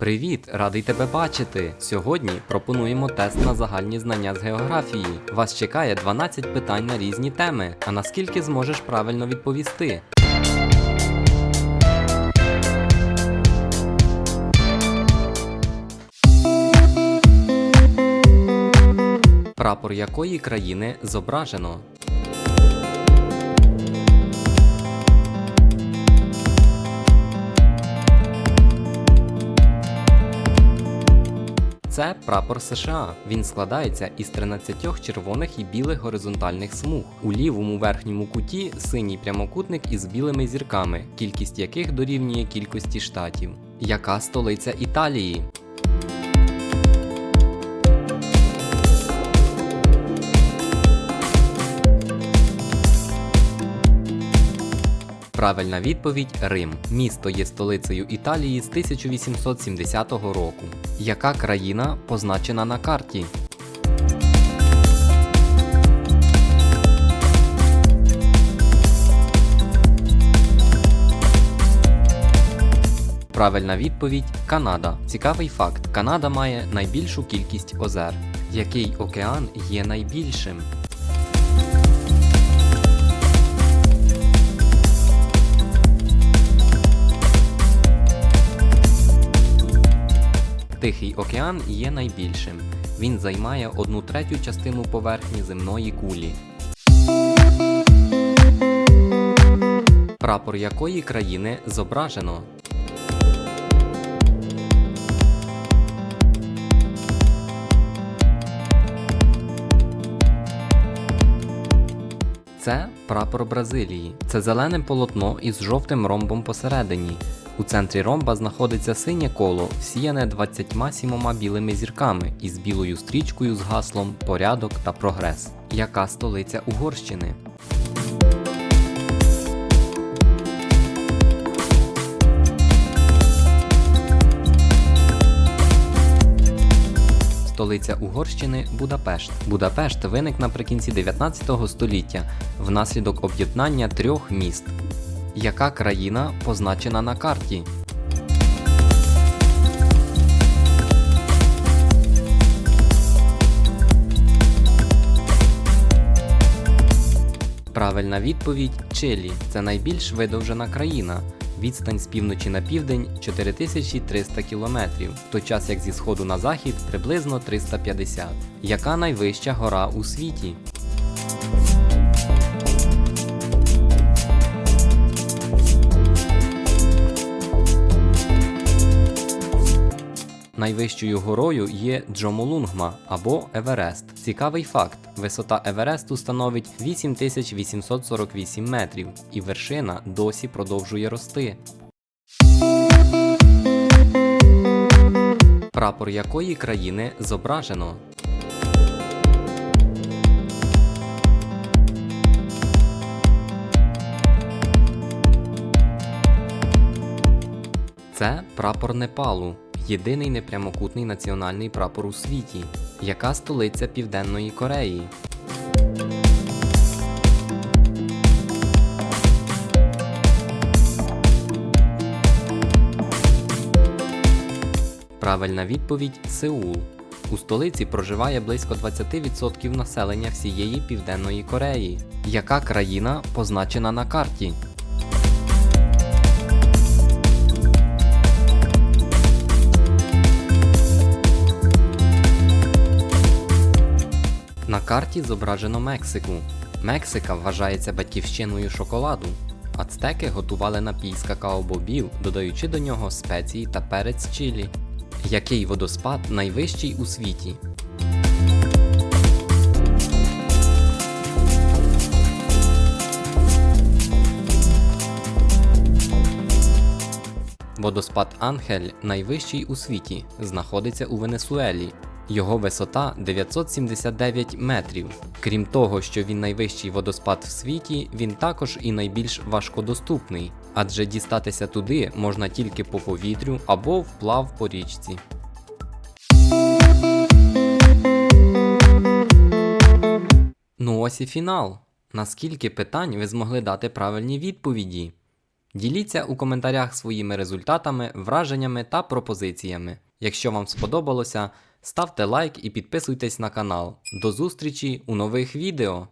Привіт, радий тебе бачити! Сьогодні пропонуємо тест на загальні знання з географії. Вас чекає 12 питань на різні теми. А наскільки зможеш правильно відповісти? Прапор якої країни зображено? Це прапор США. Він складається із 13 червоних і білих горизонтальних смуг. У лівому верхньому куті синій прямокутник із білими зірками, кількість яких дорівнює кількості штатів. Яка столиця Італії? Правильна відповідь Рим. Місто є столицею Італії з 1870 року. Яка країна позначена на карті? Правильна відповідь Канада. Цікавий факт: Канада має найбільшу кількість озер. Який океан є найбільшим? Тихий океан є найбільшим. Він займає одну третю частину поверхні земної кулі. Прапор якої країни зображено? Це прапор Бразилії. Це зелене полотно із жовтим ромбом посередині. У центрі ромба знаходиться синє коло, всіяне 27 білими зірками із білою стрічкою з гаслом Порядок та прогрес. Яка столиця Угорщини? Столиця Угорщини Будапешт. Будапешт виник наприкінці 19 століття внаслідок об'єднання трьох міст. Яка країна позначена на карті? Правильна відповідь Чилі. Це найбільш видовжена країна. Відстань з півночі на південь 4300 кілометрів, в той час як зі сходу на захід приблизно 350. Яка найвища гора у світі? Найвищою горою є Джомолунгма або Еверест. Цікавий факт: висота Евересту становить 8848 метрів, і вершина досі продовжує рости. Прапор якої країни зображено? Це прапор Непалу, єдиний непрямокутний національний прапор у світі. Яка столиця Південної Кореї? Правильна відповідь Сеул. У столиці проживає близько 20% населення всієї Південної Кореї. Яка країна позначена на карті? На карті зображено Мексику. Мексика вважається батьківщиною шоколаду. Ацтеки готували напій з какао-бобів, додаючи до нього спеції та перець чилі. Який водоспад найвищий у світі? Водоспад Анхель найвищий у світі, знаходиться у Венесуелі. Його висота 979 метрів. Крім того, що він найвищий водоспад в світі, він також і найбільш важкодоступний, адже дістатися туди можна тільки по повітрю або вплав по річці. Ну ось і фінал. На скільки питань ви змогли дати правильні відповіді? Діліться у коментарях своїми результатами, враженнями та пропозиціями. Якщо вам сподобалося, ставте лайк і підписуйтесь на канал. До зустрічі у нових відео!